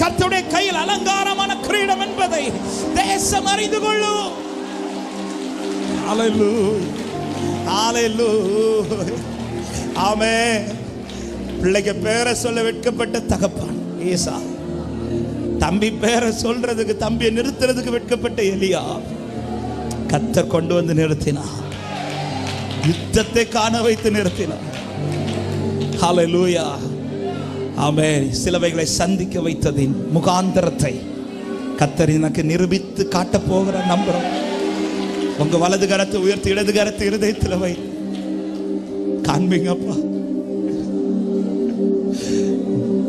கர்த்தருடைய கையில் அலங்காரமான கிரீடம் என்பதை தேசம் அறிந்து கொள்ளும். ஆமே பிள்ளைக்கு பேரை சொல்ல வெட்கப்பட்ட தகப்பான் ஏசா. தம்பி பேரை சொல்றதுக்கு தம்பியை நிறுத்துறதுக்கு வெட்கப்பட்ட எலியா. கத்தர் கொண்டு வந்து நிறுத்தினார். யுத்தத்தை காண வைத்து நிறுத்தினார். ஹalleluya ஆமே சிலவைகளை சந்திக்க வைத்ததின் முகாந்தரத்தை கத்தர் எனக்கு நிரூபித்து காட்டப் போகிற நம்புறோம் உங்க வலது கரத்தை உயர்த்தி இடது கரத்தை இருதயத்தில் வை. காண்பீங்கப்பா.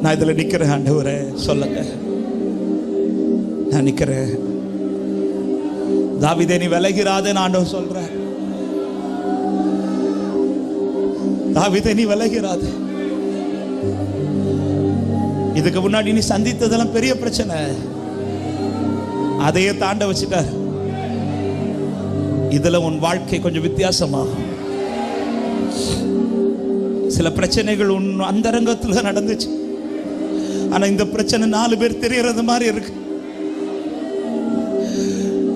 நான் இதுல நிக்கிறேன் ஆண்டு சொல்லுங்க. நான் நிக்கிறேன் தாவிதே நீ விலகிறாதேன்னு ஆண்டவர் சொல்ற தாவிதே நீ விலகிறாதே. இதுக்கு முன்னாடி நீ சந்தித்ததெல்லாம் பெரிய பிரச்சனை. அதையே தாண்ட வச்சுட்டார். இதுல உன் வாழ்க்கை கொஞ்சம் வித்தியாசமாகும். சில பிரச்சனைகள் உன் அந்தரங்கத்துல நடந்துச்சு. ஆனா இந்த பிரச்சனை நாலு பேர் தெரியறது மாதிரி இருக்கு.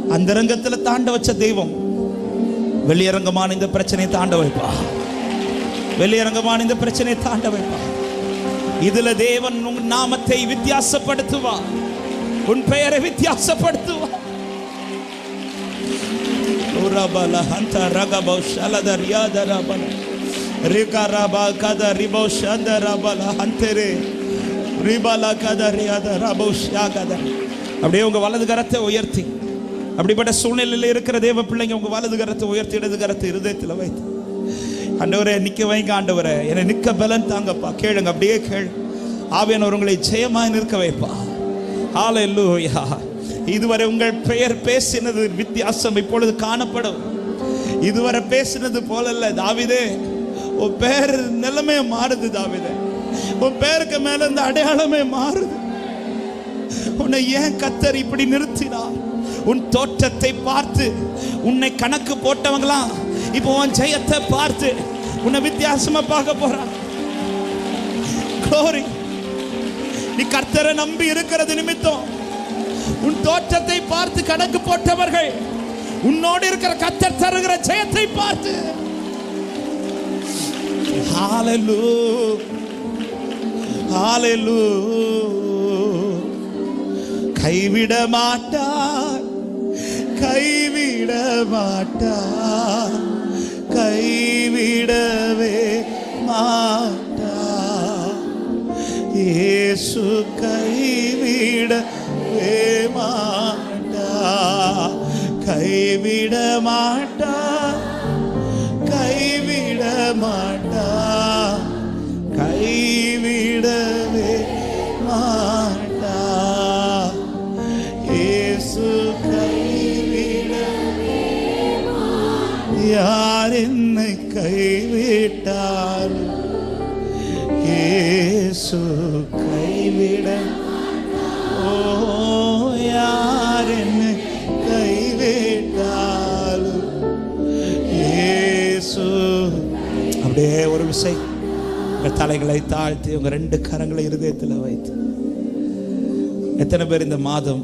அந்தரங்கத்துல தாண்ட வச்ச தெய்வம் வெளியரங்கமான இந்த பிரச்சனையை தாண்ட வைப்பா. வெளியரங்கமான இந்த பிரச்சனையை தாண்ட வைப்பா. இதுல தேவன் உன் நாமத்தை வித்தியாசப்படுத்துவா உன் பெயரை வித்தியாசப்படுத்துவா உரபல ஹந்த ரகபௌ ஷலத ரியாதரபல ரிகரப கத ரிபௌ ஷந்தரபல ஹந்தரே ரிபல கத ரியாத ரபௌ ஷாகத அப்படியே உங்க வலது கரத்தை உயர்த்தி. அப்படிப்பட்ட சூழ்நிலையில் இருக்கிற தேவ பிள்ளைங்க உங்க வலது கரத்தை உயர்த்தி இடது கரத்தை இருதயத்தில் வைத்து. ஆண்டவரே நிக்க வைங்க ஆண்டவரே. என்னை நிக்க பலன் தாங்கப்பா. கேளுங்க அப்படியே கேளு. ஆவியானவர் உங்களை ஜெயமாய் நிற்க வைப்பா. ஹalleluya இதுவரை உங்கள் பெயர் பேசினது வித்தியாசம் இப்பொழுது காணப்படும். இதுவரை பேசினது போலல்ல தாவிதே. உன் பேர் நிலைமை மாறுது தாவிதே. உன் பேருக்கு மேல இந்த அடையாளமே மாறுது. உன்னை ஏன் கத்தர் இப்படி நிறுத்தினார்? உன் தோற்றத்தை பார்த்து உன்னை கணக்கு போட்டவங்களாம் இப்போ உன் ஜெயத்தை பார்த்து உன்னை வித்தியாசமா பார்க்க போறான். கோரி நீ கர்த்தரை நம்பி இருக்கிறது நிமித்தம் உன் தோற்றத்தை பார்த்து கணக்கு போட்டவர்கள் உன்னோடு இருக்கிற கத்தர் தருகிற ஜெயத்தை பார்த்து. Hallelujah. Hallelujah. கைவிட மாட்டார் கைவிட மாட்டார் மாட்டார் இயேசு கைவிடவே மாட்டா. கைவிட மாட்டா. கைவிட மாட்டா. கைவிடவே மாட்டார் இயேசு யார் என்னை கைவிட்டார்? இயேசு கைவிட ஓ யார் என்னை கைவிட்டாலும் இயேசு அப்படியே ஒரு விசை. உங்கள் தலைகளை தாழ்த்தி உங்க ரெண்டு கரங்களை இருதயத்தில் வைத்து. எத்தனை பேர் இந்த மாதம்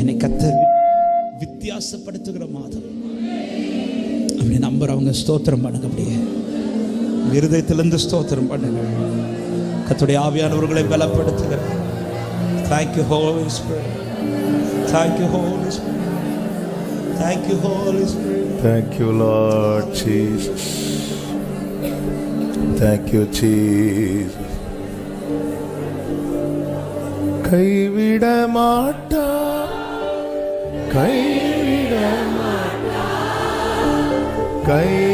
என்னை கத்த வித்தியாசப்படுத்துகிற மாதம்? அப்படி நம்புறவங்க ஸ்தோத்திரம் பண்ணுங்க அப்படியே. இருதயத்திலிருந்து ஸ்தோத்திரம் பண்ணுங்க. கத்துடைய ஆவியானவர்களை பலப்படுத்துகிற thank you holy spirit thank you holy spirit thank you holy spirit Thank you, Lord Jesus. Thank you, Jesus. கைவிட மாட்டா கைவிட மாட்டா கை